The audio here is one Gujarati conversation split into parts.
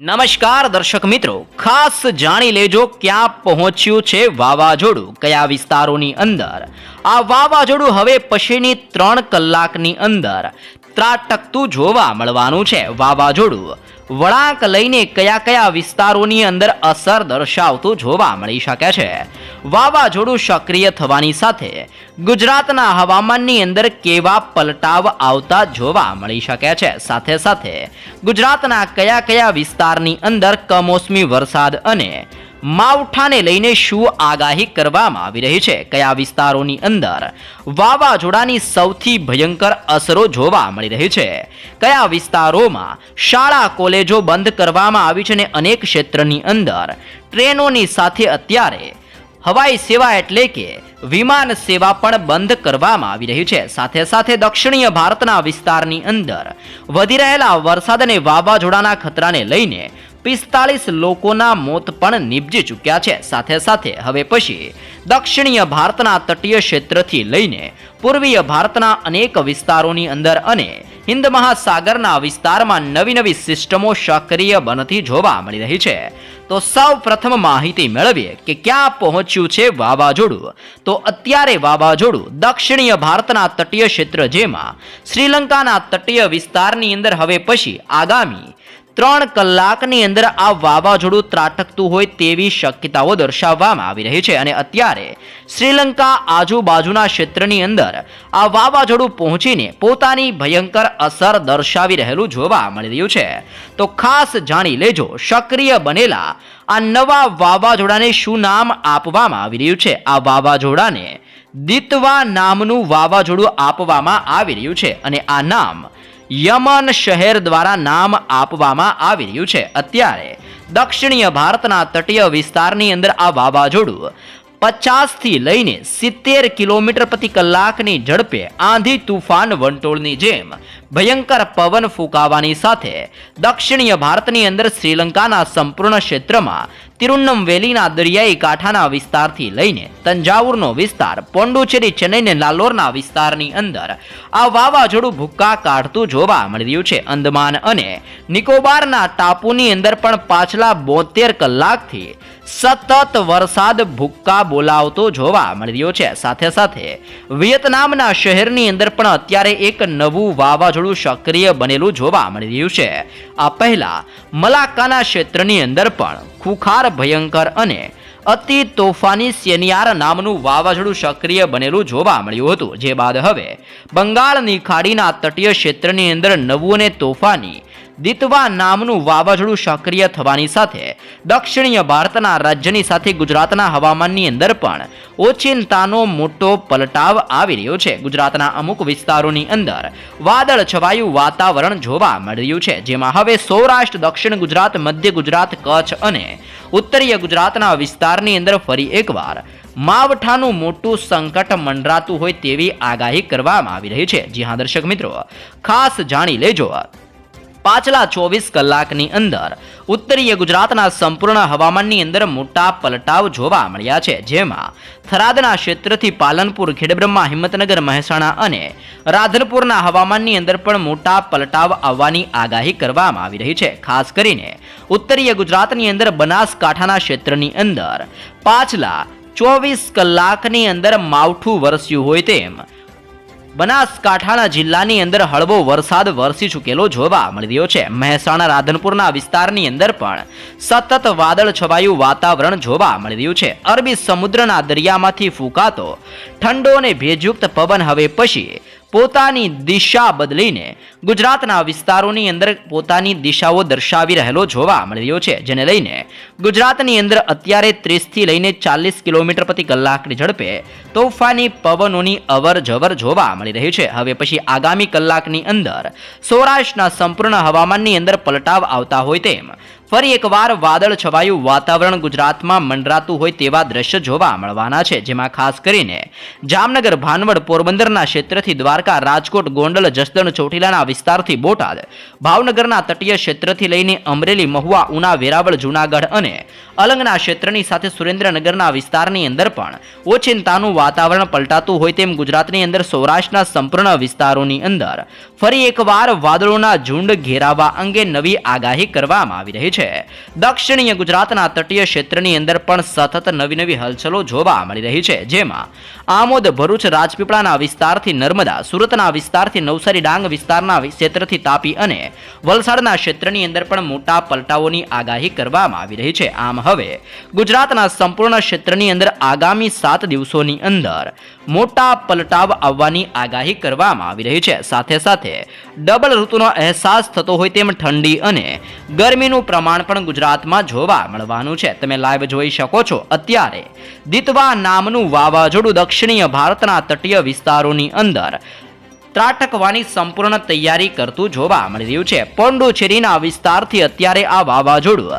નમસ્કાર દર્શક મિત્રો, ખાસ જાણી લેજો ક્યાં પહોંચ્યું છે વાવાઝોડું, કયા વિસ્તારોની અંદર. આ વાવાઝોડું હવે પછીની ત્રણ કલાકની અંદર ત્રાટકતું જોવા મળવાનું છે વાવાઝોડું. વળાંક લઈને કયા કયા વિસ્તારોની અંદર અસર દર્શાવતું જોવા મળી શકે છે? વાવાઝોડું સક્રિય થવાની સાથે ગુજરાતના હવામાનની અંદર કેવા પલટાવ આવતા જોવા મળી શકે છે? સાથે સાથે ગુજરાતના કયા કયા વિસ્તારની અંદર કમોસમી વરસાદ અને માવઠાને લઈને શું આગાહી કરવામાં આવી રહી છે? કયા વિસ્તારોની અંદર વાવાઝોડાની સૌથી ભયંકર અસરો જોવા મળી રહી છે? કયા વિસ્તારોમાં શાળા, કોલેજો બંધ કરવામાં આવી છે અને અનેક ક્ષેત્રની અંદર? ટ્રેનોની સાથે અત્યારે હવાઈ સેવા એટલે કે વિમાન સેવા પણ બંધ કરવામાં આવી રહી છે. સાથે સાથે દક્ષિણીય ભારતના વિસ્તારની અંદર વધી રહેલા વરસાદ અને વાવાઝોડાના ખતરાને લઈને પિસ્તાલીસ લોકોના મોત પણ નીપજી ચૂક્યા છે. સાથે સાથે હવે પછી દક્ષિણીય ભારતના તટીય ક્ષેત્રથી લઈને પૂર્વીય ભારતના અનેક વિસ્તારોની અંદર અને હિન્દ મહાસાગરના વિસ્તારમાં નવી નવી સિસ્ટમો સક્રિય બનતી જોવા મળી રહી છે. તો સૌ પ્રથમ માહિતી મેળવીએ કે ક્યાં પહોંચ્યું છે વાવાઝોડું? તો અત્યારે વાવાઝોડું દક્ષિણીય ભારતના તટીય ક્ષેત્ર જેમાં શ્રીલંકાના તટીય વિસ્તારની અંદર હવે પછી આગામી ત્રણ કલાકની અંદર આ વાવાઝોડું ત્રાટકતું હોય તેવી શક્યતાઓ દર્શાવવામાં આવી રહી છે અને અત્યારે શ્રીલંકા આજુબાજુના ક્ષેત્રની અંદર આ વાવાઝોડું પહોંચીને પોતાની ભયંકર અસર દર્શાવી રહેલું જોવા મળી રહ્યું છે. તો ખાસ જાણી લેજો, સક્રિય બનેલા આ નવા વાવાઝોડાને શું નામ આપવામાં આવી રહ્યું છે? આ વાવાઝોડાને દિતવા નામનું વાવાઝોડું આપવામાં આવી રહ્યું છે અને આ નામ યમન શહેર દ્વારા નામ આપવામાં આવી રહ્યું છે. અત્યારે દક્ષિણીય ભારતના તટીય વિસ્તારની અંદર આ વાવાઝોડું પચાસથી લઈને સિત્તેર કિલોમીટર પ્રતિ કલાકની ઝડપે આંધી તુફાન વંટોળની જેમ ભયંકર પવન ફૂંકાવાની સાથે દક્ષિણીય ભારતની અંદર શ્રીલંકાના સંપૂર્ણ ક્ષેત્રમાં તિરુન્નમવેલીના દરિયાઈ કાંઠાના વિસ્તારથી લઈને તંજાવુરનો વિસ્તાર પોંડુચેરી ચેન્નઈ અને લાલોરના વિસ્તારની અંદર આ વાવાઝોડું ભૂક્કા કાઢતું જોવા મળી રહ્યું છે. અંદમાન અને નિકોબારના ટાપુની અંદર પણ પાછલા બોતેર કલાકથી સતત વરસાદ ભૂક્કા બોલાવતો જોવા મળી રહ્યો છે. સાથે સાથે વિયેતનામના શહેરની અંદર પણ અત્યારે એક નવું વાવાઝોડું સક્રિય બનેલું જોવા મળી રહ્યું છે. આ પહેલા મલાક્કાના ક્ષેત્રની અંદર પણ ખુખાર, ભયંકર અને અતિ તોફાની સેનિયાર નામનું વાવાઝોડું સક્રિય બનેલું જોવા મળ્યું હતું. જે બાદ હવે બંગાળની ખાડીના તટીય ક્ષેત્રની અંદર નવું અને તોફાની દિતવા નામનું વાવાઝોડું સક્રિય થવાની સાથે દક્ષિણીય ભારતના રાજ્યની સાથે ગુજરાતના હવામાનની અંદર પણ ઓચિંતાનો મોટો પલટાવ આવી રહ્યો છે. ગુજરાતના અમુક વિસ્તારોની અંદર વાદળ છવાયું વાતાવરણ જોવા મળી રહ્યું છે, જેમાં હવે સૌરાષ્ટ્ર, દક્ષિણ ગુજરાત, મધ્ય ગુજરાત, કચ્છ અને ઉત્તરીય ગુજરાતના વિસ્તારની અંદર ફરી એકવાર માવઠાનું મોટું સંકટ મંડરાતું હોય તેવી આગાહી કરવામાં આવી રહી છે. જી હા, દર્શક મિત્રો, ખાસ જાણી લેજો. પાછલા ચોવીસ કલાકની અંદર ઉત્તરીય ગુજરાતના સંપૂર્ણ હવામાનની અંદર મોટા પલટાવ જોવા મળ્યા છે, જેમાં થરાદના ક્ષેત્રથી પાલનપુર, ખેડબ્રહ્મા, હિંમતનગર, મહેસાણા અને રાધનપુરના હવામાનની અંદર પણ મોટા પલટાવ આવવાની આગાહી કરવામાં આવી રહી છે. ખાસ કરીને ઉત્તરીય ગુજરાતની અંદર બનાસકાંઠાના ક્ષેત્રની અંદર પાછલા ચોવીસ કલાકની અંદર માવઠું વરસ્યું હોય તેમ બનાસકાંઠાના જિલ્લાની અંદર હળવો વરસાદ વરસી ચૂકેલો જોવા મળી રહ્યો છે. મહેસાણા, રાધનપુરના વિસ્તારની અંદર પણ સતત વાદળ છવાયું વાતાવરણ જોવા મળી રહ્યું છે. અરબી સમુદ્રના દરિયામાંથી ફૂંકાતો ઠંડો અને ભેજયુક્ત પવન હવે પછી પોતાની દિશા બદલીને ગુજરાતના વિસ્તારોની અંદર પોતાની દિશાઓ દર્શાવી રહેલો જોવા મળી રહ્યો છે, જેને લઈને ગુજરાતની અંદર અત્યારે ત્રીસથી લઈને ચાલીસ કિલોમીટર પ્રતિ કલાકની ઝડપે તોફાની પવનોની અવર જવર જોવા મળી રહી છે. હવે પછી આગામી કલાકની અંદર સૌરાષ્ટ્રના સંપૂર્ણ હવામાનની અંદર પલટાવ આવતા હોય તેમ ફરી એકવાર વાદળ છવાયું વાતાવરણ ગુજરાતમાં મંડરાતું હોય તેવા દ્રશ્ય જોવા મળવાના છે, જેમાં ખાસ કરીને જામનગર, ભાનવડ, પોરબંદરના ક્ષેત્રથી દ્વારકા, રાજકોટ, ગોંડલ, જસદણ, ચોટીલાના વિસ્તારથી બોટાદ, ભાવનગરના તટીય ક્ષેત્રથી લઈને અમરેલી, મહુવા, ઉના, વેરાવળ, જૂનાગઢ અને અલંગના ક્ષેત્રની સાથે સુરેન્દ્રનગરના વિસ્તારની અંદર પણ ઓચિંતાનું વાતાવરણ પલટાતું હોય તેમ ગુજરાતની અંદર સૌરાષ્ટ્રના સંપૂર્ણ વિસ્તારોની અંદર ફરી એકવાર વાદળોના ઝુંડ ઘેરાવા અંગે નવી આગાહી કરવામાં આવી રહી છે. છે. દક્ષિણીય ગુજરાતના તટીય ક્ષેત્રની અંદર પણ સતત નવી નવી હલચલો જોવા મળી રહી છે. જેમાં આમોદ, ભરૂચ, રાજપીપળાના વિસ્તારથી નર્મદા, સુરતના વિસ્તારથી નવસારી, ડાંગ વિસ્તારના ક્ષેત્રથી તાપી અને વલસાડના ક્ષેત્રની અંદર પણ મોટા પલટાઓની આગાહી કરવામાં આવી રહી છે. આમ હવે ગુજરાતના સંપૂર્ણ ક્ષેત્રની અંદર આગામી સાત દિવસોની અંદર મોટા પલટાવ આવવાની આગાહી કરવામાં આવી રહી છે. સાથે સાથે ડબલ ઋતુનો અહેસાસ થતો હોય તેમ ઠંડી અને ગરમીનું પ્રમાણ પણ ગુજરાતમાં જોવા મળવાનું છે. તમે લાઈવ જોઈ શકો છો. અત્યારે દિતવા નામનું વાવાઝોડું દક્ષિણીય ભારતના તટીય વિસ્તારોની અંદર ત્રાટકવાની સંપૂર્ણ તૈયારી કરતું જોવા મળી રહ્યું છે. પોંડુચેરીના વિસ્તારથી અત્યારે આ વાવાઝોડું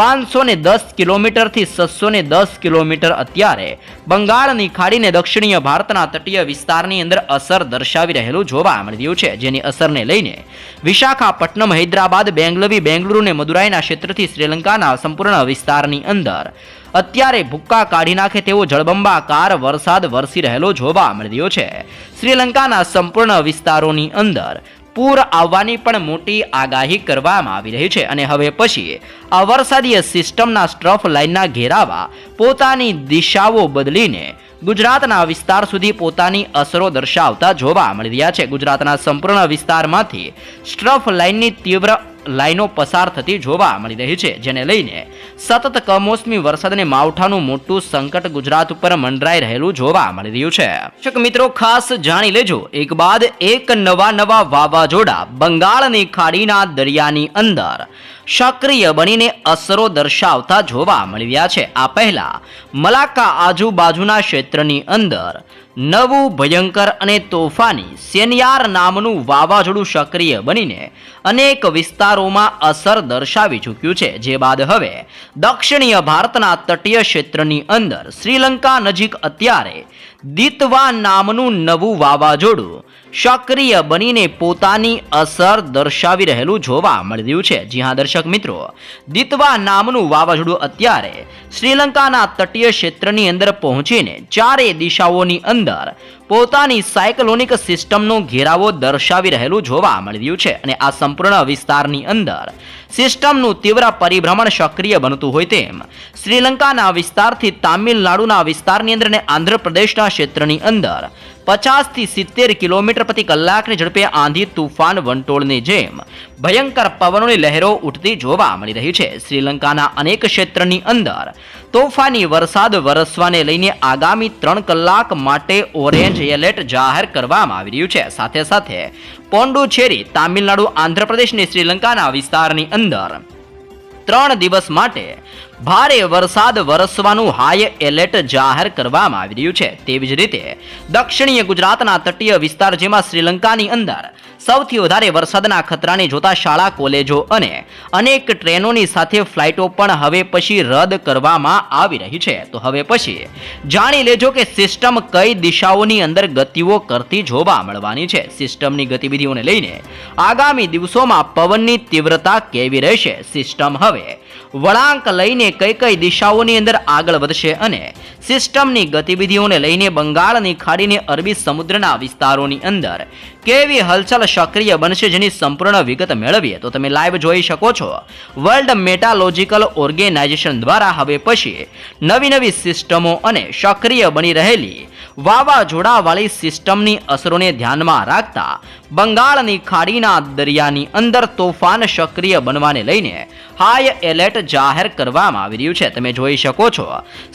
પાંચસો ને દસ કિલોમીટરથી છસો ને દસ કિલોમીટર અત્યારે બંગાળની ખાડીને દક્ષિણીય ભારતના તટીય વિસ્તારની અંદર અસર દર્શાવી રહેલું જોવા મળી રહ્યું છે. જેની અસરને લઈને વિશાખાપટ્ટનમ, હૈદરાબાદ, બેંગલવી, બેંગલુરુ અને મદુરાઈના ક્ષેત્રથી શ્રીલંકાના સંપૂર્ણ વિસ્તારની અંદર અત્યારે ભૂક્કા કાઢી નાખે તેવો જળબંબાકાર વરસાદ વરસી રહેલો જોવા મળી રહ્યો છે. શ્રીલંકાના સંપૂર્ણ વિસ્તારોની અંદર પૂર આવવાની પણ મોટી આગાહી કરવામાં આવી રહી છે અને હવે પછી આ વરસાદીય સિસ્ટમના સ્ટ્રફ લાઇનના ઘેરાવા પોતાની દિશાઓ બદલીને ગુજરાતના વિસ્તાર સુધી પોતાની અસરો દર્શાવતા જોવા મળી રહ્યા છે. ગુજરાતના સંપૂર્ણ વિસ્તારમાંથી સ્ટ્રફ લાઇનની તીવ્ર લાઈનો પસાર થતી જોવા મળી રહી છે, જેને લઈને સતત કમોસમી વરસાદ અને માવઠાનું મોટું સંકટ ગુજરાત ઉપર મંડરાઈ રહેલું જોવા મળી રહ્યું છે. દર્શક મિત્રો, ખાસ જાણી લેજો, એક બાદ એક નવા નવા વાવાઝોડા બંગાળની ખાડીના દરિયાની અંદર સક્રિય બનીને અસરો દર્શાવતા જોવા મળી રહ્યા છે. આ પહેલા મલાકા આજુબાજુના ક્ષેત્રની અંદર નવું ભયંકર અને તોફાની સેનિયાર નામનું વાવાઝોડું સક્રિય બનીને અનેક વિસ્તારોમાં અસર દર્શાવી ચૂક્યું છે. જે બાદ હવે દક્ષિણીય ભારતના તટીય ક્ષેત્રની અંદર શ્રીલંકા નજીક અત્યારે દિતવા નામનું નવું વાવાઝોડું સક્રિય બનીને પોતાની અસર દર્શાવી રહેલું જોવા મળી રહ્યું છે. જી હા, દર્શક મિત્રો, દિતવા નામનું વાવાઝોડું અત્યારે શ્રીલંકાના તટીય ક્ષેત્રની અંદર પહોંચીને ચારે દિશાઓની અંદર પોતાની સાયકલોનિક સિસ્ટમનો ઘેરાવો દર્શાવી રહેલું જોવા મળી રહ્યું છે અને આ સંપૂર્ણ વિસ્તારની અંદર સિસ્ટમનું તીવ્ર પરિભ્રમણ સક્રિય બનતું હોય તેમ શ્રીલંકાના વિસ્તારથી તામિલનાડુના વિસ્તારની અંદર અને આંધ્રપ્રદેશના ક્ષેત્રની અંદર પચાસથી સિત્તેર કિલોમીટર પ્રતિ કલાકની ઝડપે આંધી તુફાન વંટોળની જેમ ભયંકર પવનોની લહેરો ઉઠતી જોવા મળી રહી છે. શ્રીલંકાના અનેક ક્ષેત્રની અંદર તોફાની વરસાદ વરસવાને લઈને આગામી ત્રણ કલાક માટે ઓરેન્જ એલર્ટ જાહેર કરવામાં આવી રહ્યું છે. સાથે સાથે પોંડુચેરી, તામિલનાડુ, આંધ્રપ્રદેશ અને શ્રીલંકાના વિસ્તારની અંદર ત્રણ દિવસ માટે ભારે વરસાદ વરસવાનું હાઈ એલર્ટ જાહેર કરવામાં આવી રહ્યું છે. તેવી જ રીતે દક્ષિણીય ગુજરાતના તટીય વિસ્તાર જેમાં શ્રીલંકાની અંદર સૌથી વધારે વરસાદના ખતરાને જોતા શાળા, કોલેજો અને અનેક ટ્રેનોની સાથે ફ્લાઇટો પણ હવે પછી રદ કરવામાં આવી રહી છે. તો હવે પછી જાણી લેજો કે સિસ્ટમ કઈ દિશાઓની અંદર ગતિઓ કરતી જોવા મળવાની છે. સિસ્ટમની ગતિવિધિઓને લઈને આગામી દિવસોમાં પવનની તીવ્રતા કેવી રહેશે? સિસ્ટમ હવે વળાંક લઈને કઈ કઈ દિશાઓની અંદર આગળ વધશે અને સિસ્ટમની ગતિવિધિઓને લઈને બંગાળની ખાડીને અરબી સમુદ્રના વિસ્તારોની અંદર કેવી હલચલ સક્રિય બનશે જેની સંપૂર્ણ વિગત મેળવીએ, તો તમે લાઈવ જોઈ શકો છો. વર્લ્ડ મેટાલોજિકલ ઓર્ગેનાઇઝેશન દ્વારા હવે પછી નવી નવી સિસ્ટમો અને સક્રિય બની રહેલી વાવાઝોડાવાળી સિસ્ટમની અસરોને ધ્યાનમાં રાખતા બંગાળની ખાડીના દરિયાની અંદર તોફાન સક્રિય બનવાને લઈને હાઈ એલર્ટ જાહેર કરવામાં આવી રહ્યું છે. તમે જોઈ શકો છો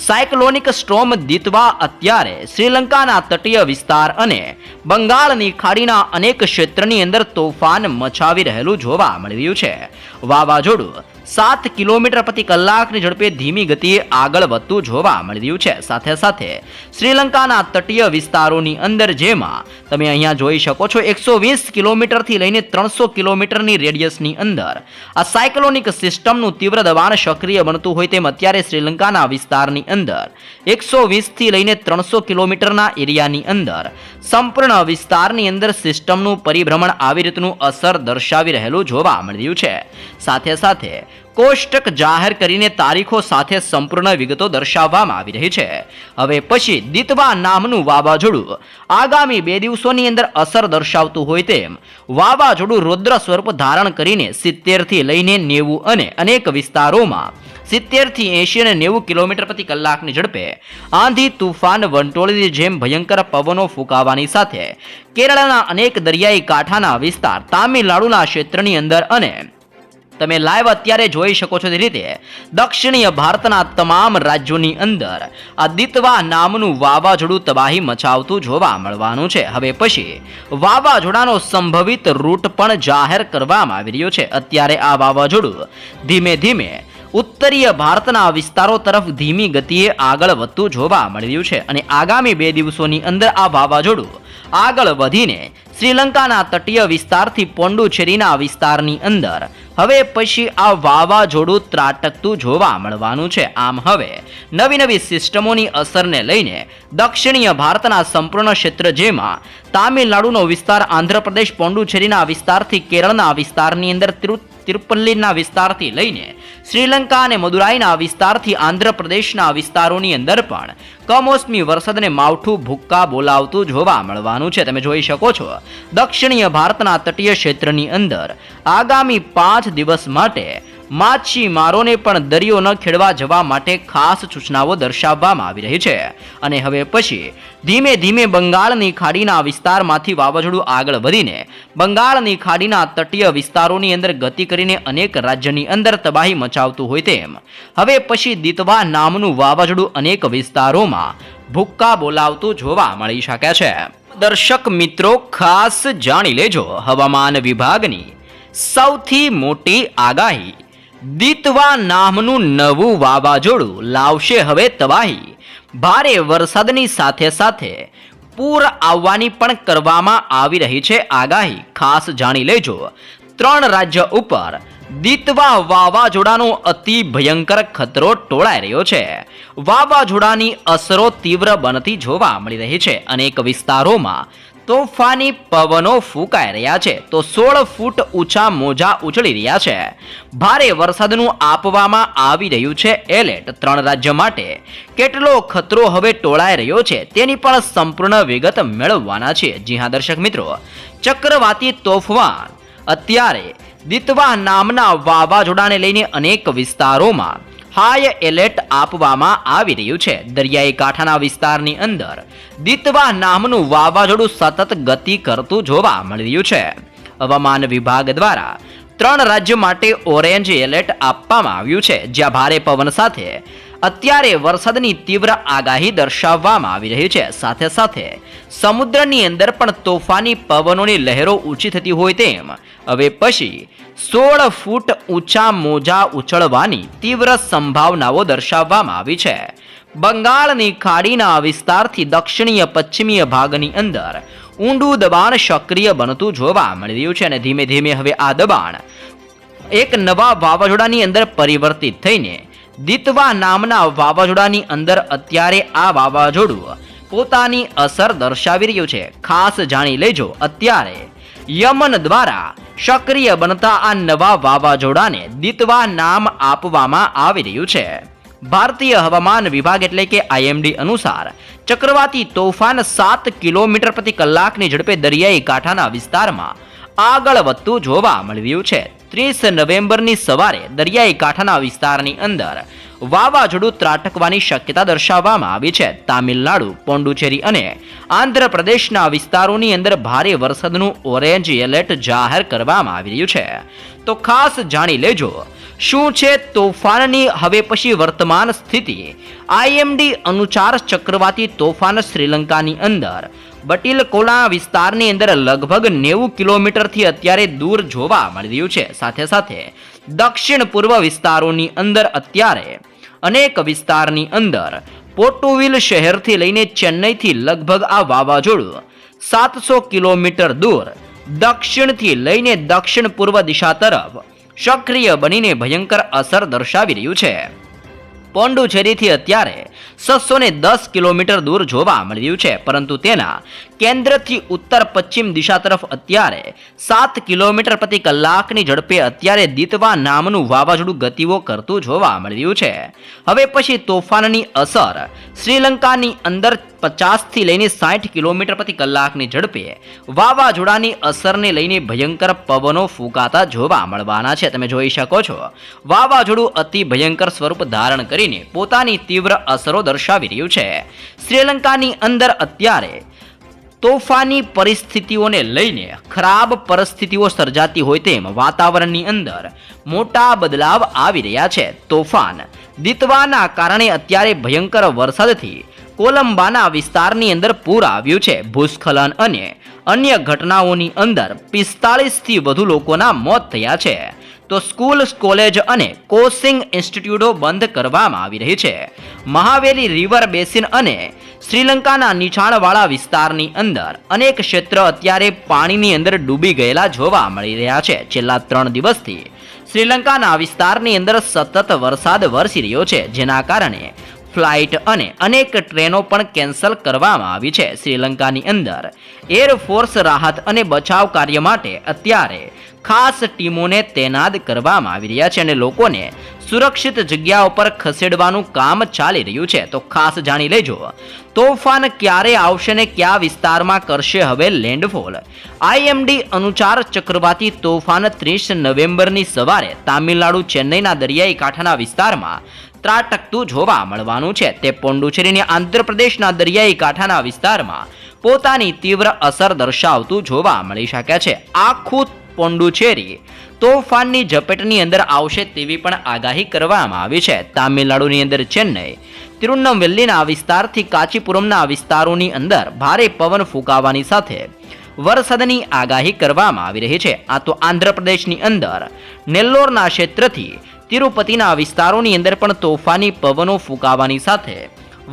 સાયક્લોનિક સ્ટ્રોમ દિતવા અત્યારે શ્રીલંકાના તટીય વિસ્તાર અને બંગાળની ખાડીના અનેક ક્ષેત્રની અંદર તોફાન મચાવી રહેલું જોવા મળી રહ્યું છે. વાવાઝોડું સાત કિલોમીટર પ્રતિ કલાકની ઝડપે ધીમી ગતિએ આગળ વધતું જોવા મળી રહ્યું છે. સાથે સાથે શ્રીલંકાના તટીય વિસ્તારોની અંદર જેમાં તમે અહીંયા જોઈ શકો છો, એકસો વીસ કિલોમીટરથી લઈને ત્રણસો કિલોમીટરની રેડિયસની અંદર આ સાયક્લોનિક સિસ્ટમનું તીવ્ર દબાણ સક્રિય બનતું હોય તેમ અત્યારે શ્રીલંકાના વિસ્તારની અંદર, એકસો વીસથી લઈને ત્રણસો કિલોમીટરના એરિયાની અંદર સંપૂર્ણ વિસ્તારની અંદર સિસ્ટમનું પરિભ્રમણ આવી રીતનું અસર દર્શાવી રહેલું જોવા મળી રહ્યું છે. સાથે સાથે કોષ્ટક જાહેર કરીને તારીખો સાથે સંપૂર્ણ વિગતો દર્શાવવામાં આવી રહી છે. હવે પછી દિતવા નામનું વાવાઝોડું આગામી બે દિવસોની અંદર અસર દર્શાવતું હોય તેમ વાવાઝોડું રૌદ્ર સ્વરૂપ ધારણ કરીને સિત્તેરથી લઈને નેવું અને અનેક વિસ્તારોમાં સિત્તેરથી એંશી અને નેવું કિલોમીટર પ્રતિ કલાકની ઝડપે આંધી તુફાન વંટોળની જેમ ભયંકર પવનો ફૂંકાવાની સાથે કેરળના અનેક દરિયાઈ કાંઠાના વિસ્તાર તામિલનાડુના ક્ષેત્રની અંદર અને તમે લાઈવ અત્યારે જોઈ શકો છો તે રીતે દક્ષિણીય ભારતના તમામ રાજ્યોની અંદર આ નામનું વાવાઝોડું તબાહી મચાવતું જોવા મળવાનું છે. હવે પછી વાવાઝોડાનો સંભવિત રૂટ પણ જાહેર કરવામાં આવી રહ્યો છે. અત્યારે આ વાવાઝોડું ધીમે ધીમે ઉત્તરીય ભારતના વિસ્તારો તરફ ધીમી ગતિએ આગળ વધતું જોવા મળી રહ્યું છે. અને આગામી બે દિવસોની અંદર આ વાવાઝોડું આગળ વધીને શ્રીલંકાના તટીય વિસ્તારથી પોંડુચેરીના વિસ્તારની અંદર. હવે પછી આ વાવાઝોડું ત્રાટકતું જોવા મળવાનું છે. આમ હવે નવી નવી સિસ્ટમોની અસરને લઈને દક્ષિણીય ભારતના સંપૂર્ણ ક્ષેત્ર જેમાં તામિલનાડુનો વિસ્તાર આંધ્રપ્રદેશ, પોંડુચેરીના વિસ્તારથી કેરળના વિસ્તારની અંદર તિરુ તિરુપલ્લીના વિસ્તારથી લઈને શ્રીલંકા અને મદુરાઈના વિસ્તારથી આંધ્રપ્રદેશના વિસ્તારોની અંદર પણ કમોસમી વરસાદને માવઠું ભૂક્કા બોલાવતું જોવા મળવાનું છે. તમે જોઈ શકો છો, દક્ષિણીય ભારતના તટીય ક્ષેત્રની અંદર આગામી પાંચ દિવસ માટે માછીમારોને પણ દરિયો ન ખેડવા જવા માટે ખાસ સૂચનાઓ દર્શાવવામાં આવી રહી છે. અને હવે પછી, ધીમે ધીમે બંગાળની ખાડીના વિસ્તારમાંથી વાવાઝોડું આગળ વધીને, બંગાળની ખાડીના તટીય વિસ્તારોની અંદર ગતિ કરીને અનેક રાજ્યની અંદર તબાહી મચાવતું હોય તેમ. હવે પછી દિતવા નામનું વાવાઝોડું અનેક વિસ્તારોમાં ભૂક્કા બોલાવતું જોવા મળી શકે છે. દર્શક મિત્રો, ખાસ જાણી લેજો હવામાન વિભાગની સૌથી મોટી આગાહી. દિતવા નામનું નવું વાવાઝોડું લાવશે હવે તબાહી. ભારે વરસાદની સાથે સાથે પૂર આવવાની પણ કરવામાં આવી રહી છે આગાહી. ખાસ જાણી લેજો. ત્રણ રાજ્ય ઉપર દીતવા વાવાઝોડાનો અતિ ભયંકર ખતરો ટોળાઈ રહ્યો છે. વાવાઝોડાની અસરો તીવ્ર બનતી જોવા મળી રહી છે. અનેક વિસ્તારોમાં તોફાની પવનો ફૂંકાઈ રહ્યા છે. તો સોળ ફૂટ ઊંચા મોજા ઉછળી રહ્યા છે. ભારે વરસાદનું આપવામાં આવી રહ્યું છે. એલર્ટ ત્રણ રાજ્ય માટે. કેટલો ખતરો હવે ટોળાઈ રહ્યો છે તેની પણ સંપૂર્ણ વિગત મેળવવાના છે. જી હા, દર્શક મિત્રો. ચક્રવાતી તોફાન. અત્યારે દિતવા નામના વાવાઝોડાને લઈને અનેક વિસ્તારોમાં હાઈ એલર્ટ આપવામાં આવી રહ્યું છે. દરિયાઈ કાંઠાના વિસ્તારની અંદર દિતવા નામનું વાવાઝોડું સતત ગતિ કરતું જોવા મળી રહ્યું છે. હવામાન વિભાગ દ્વારા ત્રણ રાજ્ય માટે ઓરેન્જ એલર્ટ આપવામાં આવ્યું છે. જ્યાં ભારે પવન સાથે અત્યારે વરસાદની તીવ્ર આગાહી દર્શાવવામાં આવી રહી છે. સાથે સાથે સમુદ્રની અંદર પણ તોફાની પવનોની લહેરો ઊંચી થતી હોય તેમ હવે પછી સોળ ફૂટ ઊંચા મોજા ઉછળવાની તીવ્ર સંભાવનાઓ દર્શાવવામાં આવી છે. બંગાળની ખાડીના વિસ્તારથી દક્ષિણીય પશ્ચિમીય ભાગની અંદર ઊંડું દબાણ સક્રિય બનતું જોવા મળી રહ્યું છે અને ધીમે ધીમે હવે આ દબાણ એક નવા વાવાઝોડાની અંદર પરિવર્તિત થઈને દિતવા નામના વાવાઝોડાની અંદર અત્યારે આ વાવાઝોડું પોતાની અસર દર્શાવી રહ્યું છે. ખાસ જાણી લેજો અત્યારે. યમન દ્વારા સક્રિય બનતા આ નવા વાવાઝોડાને દિતવા નામ આપવામાં આવી રહ્યું છે. ભારતીય હવામાન વિભાગ એટલે કે આઈએમડી અનુસાર, ચક્રવાતી તોફાન સાત કિલોમીટર પ્રતિ કલાકની ઝડપે દરિયાઈ કાંઠાના વિસ્તારમાં આગળ વધતું જોવા મળ્યું છે. ત્રીસ નવેમ્બરની સવારે દરિયાઈ કાંઠાના વિસ્તારની અંદર વાવાઝોડું ત્રાટકવાની શક્યતા દર્શાવવામાં આવી છે. તામિલનાડુ પોંડુચેરી અને આંધ્રપ્રદેશના વિસ્તારોની અંદર ભારે વરસાદનું ઓરેન્જ એલર્ટ જાહેર કરવામાં આવી રહ્યું છે. તો ખાસ જાણી લેજો, શું છે તોફાનની હવે પછી વર્તમાન સ્થિતિ? આઈએમડી અનુસાર ચક્રવાતી તોફાન શ્રીલંકાની અંદર બટીલકોલા વિસ્તારની અંદર લગભગ નેવું કિલોમીટરથી અત્યારે દૂર જોવા મળી રહ્યું છે. સાથે સાથે દક્ષિણ પૂર્વ વિસ્તારોની અંદર અત્યારે અનેક વિસ્તારની અંદર પોર્ટુવિલ શહેરથી લઈને ચેન્નઈથી લગભગ આ વાવાઝોડું સાતસો કિલોમીટર દૂર દક્ષિણથી લઈને દક્ષિણ પૂર્વ દિશા તરફ સક્રિય બનીને ભયંકર અસર દર્શાવી રહ્યું છે. પોંડુચેરીથી અત્યારે છસો ને દસ કિલોમીટર દૂર જોવા મળી રહ્યું છે. પરંતુ તેના કેન્દ્રથી ઉત્તર પશ્ચિમ દિશા તરફ અત્યારે સાત કિલોમીટર પ્રતિ કલાકની ઝડપે અત્યારે દીતવા નામનું વાવાઝોડું ગતિઓ કરતું જોવા મળી રહ્યું છે. હવે પછી તોફાનની અસર શ્રીલંકાની અંદર પચાસથી લઈને સાઠ કિલોમીટર પ્રતિ કલાકની ઝડપે વાવાઝોડાની અસરને લઈને ભયંકર પવનો ફૂંકાતા જોવા મળવાના છે. તમે જોઈ શકો છો. વાવાઝોડું અતિ ભયંકર સ્વરૂપ ધારણ કરીને પોતાની તીવ્ર અસરો દર્શાવી રહ્યું છે. શ્રીલંકાની અંદર અત્યારે તોફાની પરિસ્થિતિઓને લઈને ખરાબ પરિસ્થિતિઓ સર્જાતી હોય તેમ વાતાવરણની અંદર મોટા બદલાવ આવી રહ્યા છે. તોફાન દીતવાના કારણે અત્યારે ભયંકર વરસાદથી કોલંબાના વિસ્તારની અંદર પૂર આવ્યું છે. ભૂસ્ખલન અને અન્ય ઘટનાઓની અંદર પિસ્તાળીસથી વધુ લોકોના મોત થયા છે. તો સ્કૂલ, કોલેજ અને કોચિંગ ઇન્સ્ટિટ્યૂટો બંધ કરવામાં આવી રહી છે. મહાવેલી રિવર બેસિન અને શ્રીલંકાના નીચાણવાળા વિસ્તારની અંદર અનેક ક્ષેત્ર અત્યારે પાણીની અંદર ડૂબી ગયેલા જોવા મળી રહ્યા છે. છેલ્લા ત્રણ દિવસથી શ્રીલંકાના વિસ્તારની અંદર સતત વરસાદ વરસી રહ્યો છે, જેના કારણે ફ્લાઇટ અને અનેક ટ્રેનો પણ કેન્સલ કરવામાં આવી છે શ્રીલંકાની અંદર. એરફોર્સ રાહત અને બચાવ કાર્ય માટે અત્યારે ખાસ ટીમોને તૈનાત કરવામાં આવી રહ્યા છે અને લોકોને સુરક્ષિત જગ્યા ઉપર ખસેડવાનું કામ ચાલી રહ્યું છે. તો ખાસ જાણી લેજો, તોફાન ક્યારે આવશે ને કયા વિસ્તારમાં કરશે હવે લેન્ડફોલ? આઈએમડી અનુચાર ચક્રવાતી તોફાન ત્રીસ નવેમ્બરની સવારે તામિલનાડુ ચેન્નઈના દરિયાઈ કાંઠાના વિસ્તારમાં ત્રાટકતું જોવા મળવાનું છે. તે પોંડુચેરીની આંધ્રપ્રદેશના દરિયાઈ કાંઠાના વિસ્તારમાં પોતાની તીવ્ર અસર દર્શાવતું જોવા મળી શકે છે. આખું પોંડુચેરી તોફાનની ઝપેટની અંદર આવશે તેવી પણ આગાહી કરવામાં આવી છે. તામિલનાડુની અંદર ચેન્નઈ તિરુનંવેલ્લીના વિસ્તારથી કાચીપુરમના વિસ્તારોની અંદર ભારે પવન ફૂંકાવાની સાથે વરસાદની આગાહી કરવામાં આવી રહી છે. આ તો આંધ્રપ્રદેશની અંદર નેલ્લોરના ક્ષેત્રથી તિરુપતિના વિસ્તારોની અંદર પણ તોફાની પવનો ફૂંકાવાની સાથે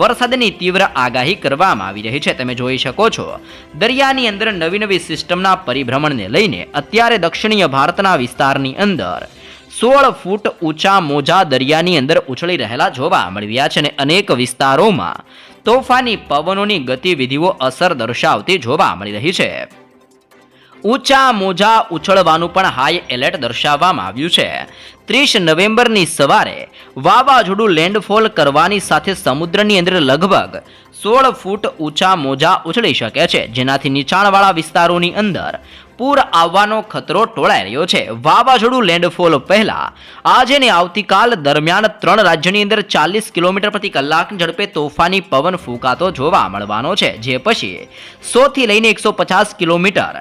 વરસાદની તીવ્ર આગાહી કરવામાં આવી રહી છે. તમે જોઈ શકો છો, દરિયાની અંદર નવી નવી સિસ્ટમના પરિભ્રમણને લઈને અત્યારે દક્ષિણીય ભારતના વિસ્તારની અંદર સોળ ફૂટ ઊંચા મોજા દરિયાની અંદર ઉછળી રહેલા જોવા મળી રહ્યા છે અને અનેક વિસ્તારોમાં તોફાની પવનોની ગતિવિધિઓ અસર દર્શાવતી જોવા મળી રહી છે. ઊંચા મોજા ઉછળવાનું પણ હાઈ એલર્ટ દર્શાવવામાં આવ્યું છે. ત્રીસ નવેમ્બરની સવારે વાવાઝોડું લેન્ડફોલ કરવાની સાથે સમુદ્રની અંદર લગભગ સોળ ફૂટ ઊંચા મોજા ઉછળી શકે છે. જેનાથી નીચાણવાળા વિસ્તારોની અંદર પૂર આવવાનો ખતરો ટોળાઈ રહ્યો છે. વાવાઝોડું લેન્ડફોલ પહેલા આજે ને આવતીકાલ દરમિયાન ત્રણ રાજ્યની અંદર ચાલીસ કિલોમીટર પ્રતિ કલાકની ઝડપે તોફાની પવન ફૂંકાતો જોવા મળવાનો છે. જે પછી સોથી લઈને એકસો પચાસ કિલોમીટર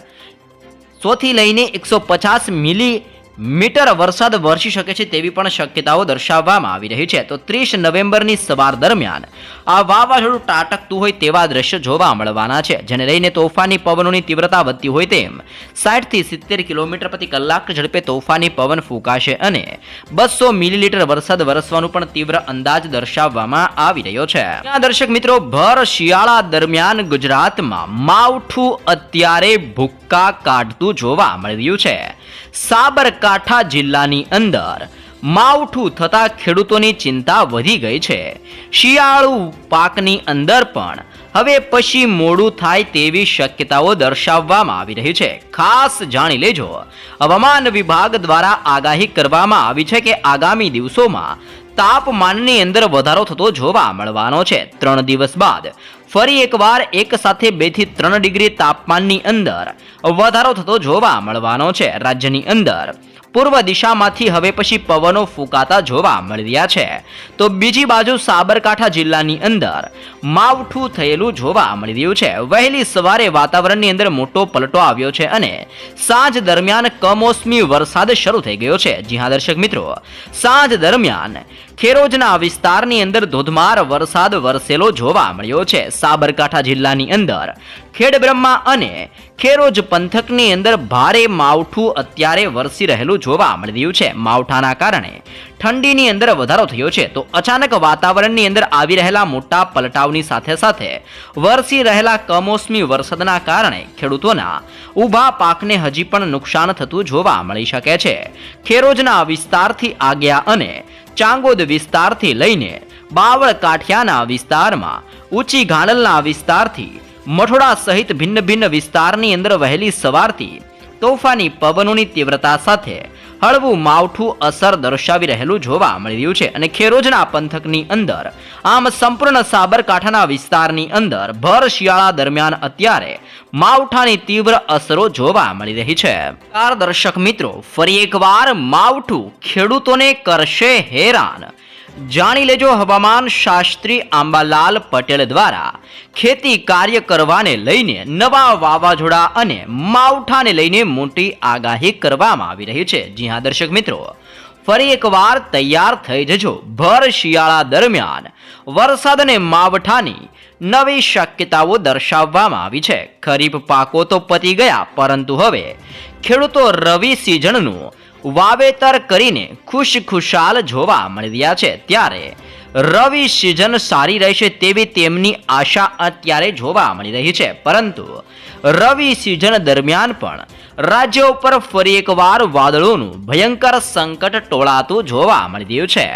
સોથી લઈને એકસો પચાસ મિલી મીટર વરસાદ વરસી શકે છે તેવી પણ શક્યતાઓ દર્શાવવામાં આવી રહી છે. તો ત્રીસ નવેમ્બરની સવાર દરમિયાન આ વાવાઝોડું તાટકતું હોય તેવા દ્રશ્ય જોવા મળવાના છે. જેને લઈને તોફાની પવનોની તીવ્રતા વધતી હોય તેમ સાઠથી સિત્તેર કિલોમીટર પ્રતિ કલાક ઝડપે તોફાની પવન ફૂંકાશે અને બસો મિલીલીટર વરસાદ વરસવાનું પણ તીવ્ર અંદાજ દર્શાવવામાં આવી રહ્યો છે. દર્શક મિત્રો, ભર શિયાળા દરમિયાન ગુજરાતમાં માવઠું અત્યારે ભૂક્કા કાઢતું જોવા મળી રહ્યું છે. સાબરકાંઠા જિલ્લાની અંદર. માવઠું થતા ખેડૂતોની ચિંતા વધી ગઈ છે. શિયાળુ પાકની અંદર પણ હવે પછી મોડું થાય તેવી શક્યતાઓ દર્શાવવામાં આવી રહી છે. ખાસ જાણી લેજો. હવામાન વિભાગ દ્વારા આગાહી કરવામાં આવી છે કે આગામી દિવસોમાં તાપમાનની અંદર વધારો થતો જોવા મળવાનો છે. ત્રણ દિવસ બાદ ફરી એકવાર એક સાથે બેથી ત્રણ ડિગ્રી તાપમાનની અંદર વધારો થતો જોવા મળવાનો છે રાજ્યની અંદર. પૂર્વ દિશામાંથી હવે પછી પવનો ફૂંકાતા જોવા મળી રહ્યા છે. તો બીજી બાજુ સાબરકાંઠા જિલ્લાની અંદર માવઠું થયેલું જોવા મળી રહ્યું છે. વહેલી સવારે વાતાવરણની અંદર મોટો પલટો આવ્યો છે અને સાંજ દરમિયાન કમોસમી વરસાદ શરૂ થઈ ગયો છે. જી હા, દર્શક મિત્રો. સાંજ દરમિયાન ખેરોજના વિસ્તારની અંદર ધોધમાર વરસાદ વરસેલો જોવા મળ્યો છે. સાબરકાંઠા જિલ્લાની અંદર ખેડબ્રહ્મા અને ખેરોજ પંથકની અંદર ભારે માવઠું અત્યારે વરસી રહેલું જોવા મળી રહ્યું છે. માવઠાના કારણે ઠંડીની અંદર વધારો થયો છે. તો અચાનક વાતાવરણની અંદર આવી રહેલા મોટા પલટાવની સાથે સાથે વરસી રહેલા કમોસમી વરસાદના કારણે ખેડૂતોના ઊભા પાકને હજી પણ નુકસાન થતું જોવા મળી શકે છે. ખેરોજના વિસ્તારથી આગ્યા અને ચાંગોદ વિસ્તારથી લઈને બાવળ કાંઠિયાના વિસ્તારમાં, ઊંચી ગાંડલના વિસ્તારથી, મઠોડા સહિત ભિન્ન ભિન્ન વિસ્તારની અંદર વહેલી સવારથી તોફાની પવનોની તીવ્રતા સાથે હળવું માવઠું અસર દર્શાવી રહેલું જોવા મળી રહ્યું છે અને ખેરોજના પંથકની અંદર, આમ સંપૂર્ણ સાબરકાંઠાના વિસ્તારની અંદર ભર શિયાળા દરમિયાન અત્યારે માવઠાની તીવ્ર અસરો જોવા મળી રહી છે. નમસ્કાર દર્શક મિત્રો, ફરી એકવાર માવઠું ખેડૂતોને કરશે હેરાન. જાણી લેજો હવામાન શાસ્ત્રી આંબાલાલ પટેલ દ્વારા. ખેતી કાર્ય કરવાને લઈને નવા વાવાઝોડા અને માવઠાને લઈને મોટી આગાહી કરવામાં આવી રહી છે. જી હા, દર્શક મિત્રો. ફરી એકવાર તૈયાર થઈ જજો ભર શિયાળા દરમિયાન. વરસાદ અને માવઠાની નવી શક્યતાઓ દર્શાવવામાં આવી છે. ખરીફ પાકો તો પતી ગયા, પરંતુ હવે ખેડૂતો રવિ સિઝનનું વાવેતર કરીને ખુશ ખુશાલ જોવા મળી રહ્યા છે. ત્યારે રવિ સિઝન સારી રહેશે તેવી તેમની આશા અત્યારે જોવા મળી રહી છે. પરંતુ રવિ સિઝન દરમિયાન પણ રાજ્ય ઉપર ફરી એકવાર વાદળોનું ભયંકર સંકટ ટોળાતું જોવા મળી રહ્યું છે.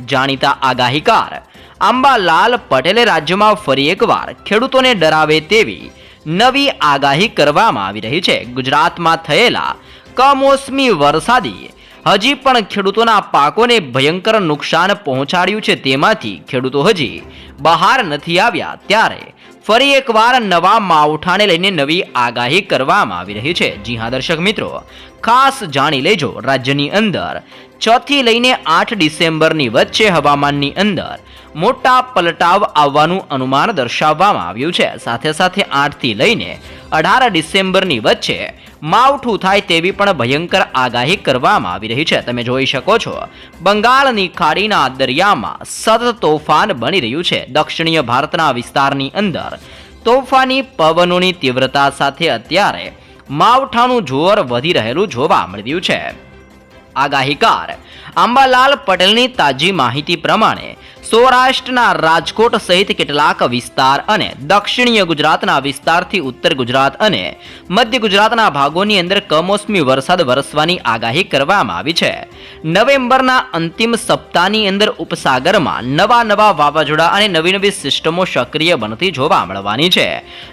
જાણીતા આગાહીકાર, આંબાલાલ પટેલે રાજ્યમાં ફરી એકવાર ખેડૂતોને ડરાવે તેવી નવી આગાહી કરવામાં આવી રહી છે. ગુજરાતમાં થયેલા કમોસમી વરસાદી. હજી પણ ખેડૂતોના પાકોને ભયંકર નુકસાન પહોંચાડ્યું છે તેમાંથી ખેડૂતો હજી બહાર નથી આવ્યા ત્યારે ફરી એકવાર નવા માવઠાને લઈને નવી આગાહી કરવામાં આવી રહી છે. જી હા, દર્શક મિત્રો, ખાસ જાણી લેજો રાજ્યની અંદર. છ લઈને આઠ ડિસેમ્બરની વચ્ચે હવામાનની અંદર મોટા પલટાવ આવવાનું અનુમાન દર્શાવવામાં આવ્યું છે. સાથે સાથે આઠથી લઈને અઢાર ડિસેમ્બરની વચ્ચે માવઠું થાય તેવી પણ ભયંકર આગાહી કરવામાં આવી રહી છે. તમે જોઈ શકો છો, બંગાળની ખાડીના દરિયામાં સતત તોફાન બની રહ્યું છે. દક્ષિણીય ભારતના વિસ્તારની અંદર તોફાની પવનોની તીવ્રતા સાથે અત્યારે માવઠાનું જોર વધી રહેલું જોવા મળી રહ્યું છે. આગાહીકાર આંબાલાલ પટેલની તાજી માહિતી પ્રમાણે સૌરાષ્ટ્રના રાજકોટ સહિત કેટલાક વિસ્તાર અને દક્ષિણીય ગુજરાતના વિસ્તારથી ઉત્તર ગુજરાત અને મધ્ય ગુજરાતના ભાગોની અંદર કમોસમી વરસાદ વરસવાની આગાહી કરવામાં આવી છે. નવેમ્બરના અંતિમ સપ્તાહની અંદર ઉપસાગરમાં નવા નવા વાવાઝોડા અને નવી નવી સિસ્ટમો સક્રિય બનતી જોવા મળવાની છે.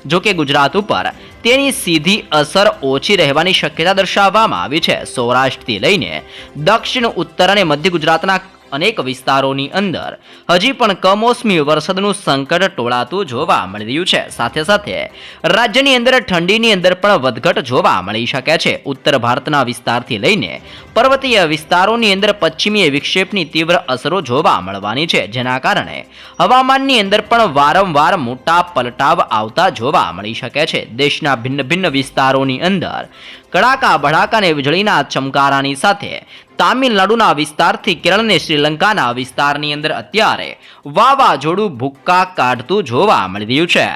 જોકે ગુજરાત ઉપર તેની સીધી અસર ઓછી રહેવાની શક્યતા દર્શાવવામાં આવી છે. સૌરાષ્ટ્રથી લઈને દક્ષિણ, ઉત્તર અને મધ્ય ગુજરાતના અનેક વિસ્તારોની અંદર. હજી પણ કમોસમી વરસાદનું સંકટ ટોળાતું જોવા મળી રહ્યું છે. સાથે સાથે રાજ્યની અંદર ઠંડીની અંદર પણ વધઘટ જોવા મળી શકે છે. ઉત્તર ભારતના વિસ્તારથી લઈને પર્વતીય વિસ્તારોની અંદર પશ્ચિમીય વિક્ષેપની તીવ્ર અસરો જોવા મળવાની છે, જેના કારણે હવામાનની અંદર પણ વારંવાર મોટા પલટાવ આવતા જોવા મળી શકે છે. દેશના ભિન્ન ભિન્ન વિસ્તારોની અંદર કડાકા, ભડાકા અને વીજળીના ચમકારાની સાથે તામિલનાડુના વિસ્તારથી કેરળને શ્રીલંકાના વિસ્તારની અંદર અત્યારે વાવાઝોડું ભૂક્કા કાઢતું જોવા મળી રહ્યું છે.